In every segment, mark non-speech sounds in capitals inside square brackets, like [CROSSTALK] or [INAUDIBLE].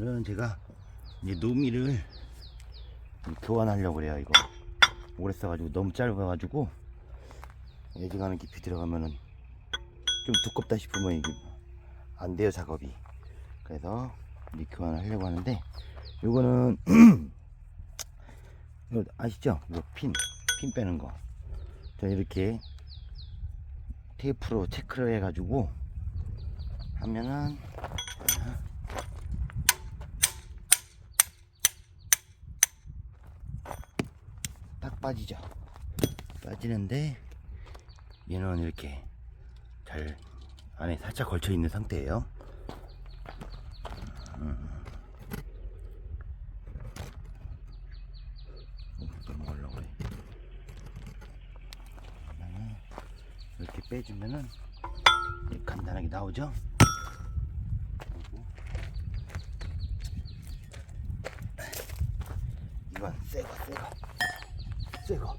오늘은 제가 이제 노미를 교환하려고 그래요 이거 오래 써가지고 너무 짧아가지고 예지가는 깊이 들어가면은 좀 두껍다 싶으면 이게 안 돼요 작업이 그래서 이제 교환을 하려고 하는데 요거는 [CLEARS THROAT] 이거 아시죠? 이거 핀, 핀 빼는 거. 저 이렇게 테이프로 체크를 해가지고 하면은 빠지죠. 빠지는데 얘는 이렇게 잘 안에 살짝 걸쳐 있는 상태예요. 그래. 그러면은 이렇게 빼주면은 간단하게 나오죠? 이건 새거 새거 새 거.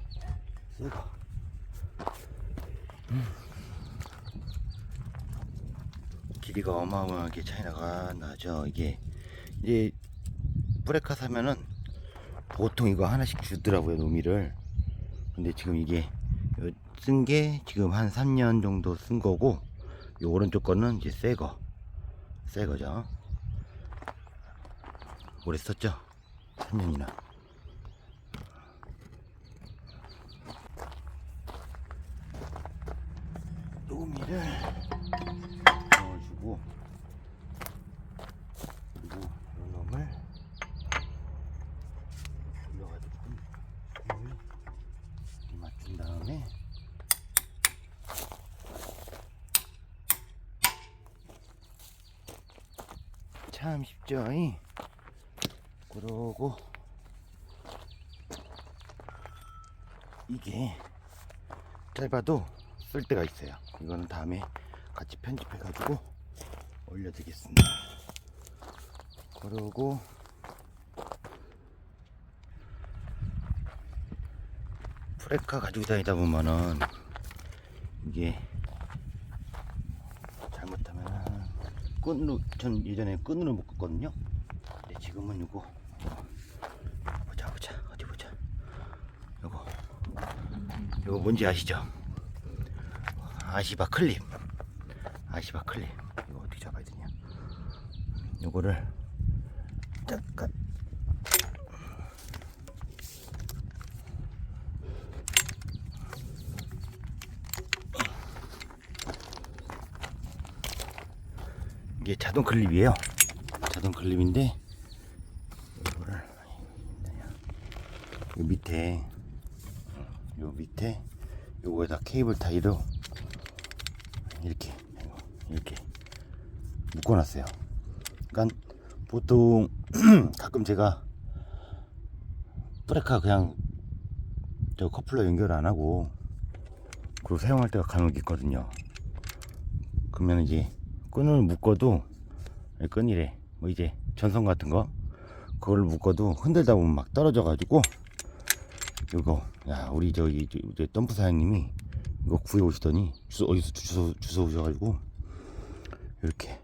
새 거. 음. 길이가 어마어마하게 차이가 나죠 이게. 이제 브레카 사면은 보통 이거 하나씩 주더라고요 노미를. 근데 지금 이게 쓴 게 지금 한 3년 정도 쓴 거고 요 오른쪽 거는 이제 새 거. 새 거죠. 오래 썼죠? 3년이나 노미를 넣어주고 그리고 요 놈을 올려가지고 을 맞춘 다음에 참 쉽죠 이? 그러고 이게 짧아도 쓸 때가 있어요. 이거는 다음에 같이 편집해 가지고 올려드리겠습니다. 그러고 프레카 가지고 다니다 보면은 이게 잘못하면 끈으로 전 예전에 끈으로 묶었거든요. 근데 지금은 이거 보자 보자 어디 보자. 요거 요거 뭔지 아시죠 아시바 클립 아시바 클립 이거 어떻게 잡아야 되냐? 요거를 잠깐. 이게 자동 클립이에요. 자동 클립인데 이거를 요 밑에 요 밑에 요거에다 케이블 타이로 이렇게 이렇게 묶어놨어요. 그러니까 보통 [CLEARS THROAT] 가끔 제가 브레카 그냥 저 커플러 연결 안 하고 그리고 사용할 때가 간혹 있거든요. 그러면 이제 끈을 묶어도 끈이래 뭐 이제 전선 같은 거 그걸 묶어도 흔들다 보면 막 떨어져 가지고 이거 야 우리 저기 저, 저 덤프 사장님이 이거 구해 오시더니 주소 어디서 주소 주소 오셔가지고 이렇게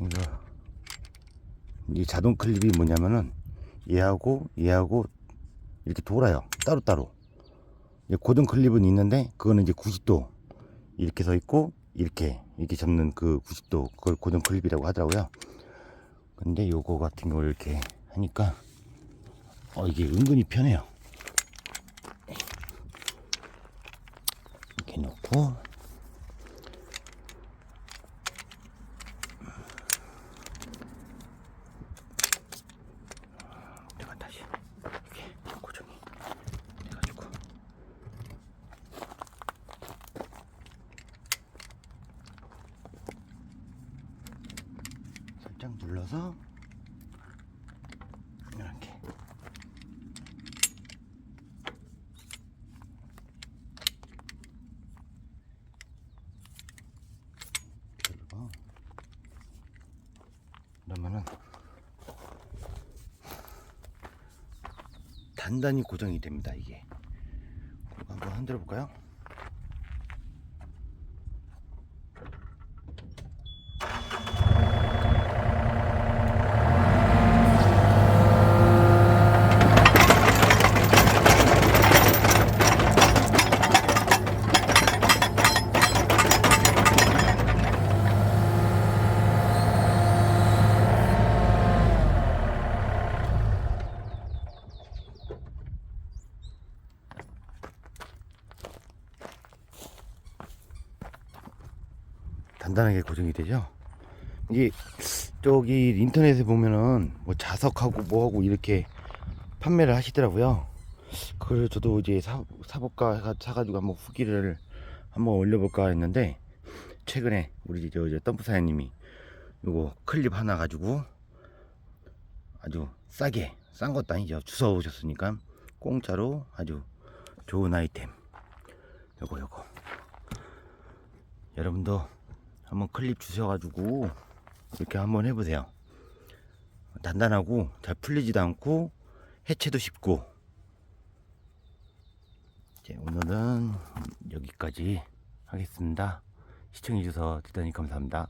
이거 이 자동 클립이 뭐냐면은 얘하고 얘하고 이렇게 돌아요 따로따로 이제 고정 클립은 있는데 그거는 이제 90도 이렇게 서 있고 이렇게 이렇게 잡는 그 90도 그걸 고정 클립이라고 하더라고요. 근데 요거 같은 걸 이렇게 하니까 어 이게 은근히 편해요. 이렇게 놓고. 내가 다시 이렇게 고정이 돼가지고. 살짝 눌러서 이렇게 눌러 그러면은 단단히 고정이 됩니다 이게 한번 흔들어 볼까요? 단단하게 고정이 되죠. 이게 저기 인터넷에 보면은 뭐 자석하고 뭐하고 이렇게 판매를 하시더라고요. 그래서 저도 이제 사, 사볼까 사가지고 한번 후기를 한번 올려볼까 했는데 최근에 우리 저, 저 덤프 사장님이 요거 클립 하나 가지고 아주 싸게 싼 것도 아니죠 주워 오셨으니까 공짜로 아주 좋은 아이템 요거 요거 여러분도 한번 클립 주셔가지고 이렇게 한번 해보세요. 단단하고 잘 풀리지도 않고 해체도 쉽고. 이제 오늘은 여기까지 하겠습니다. 시청해주셔서 대단히 감사합니다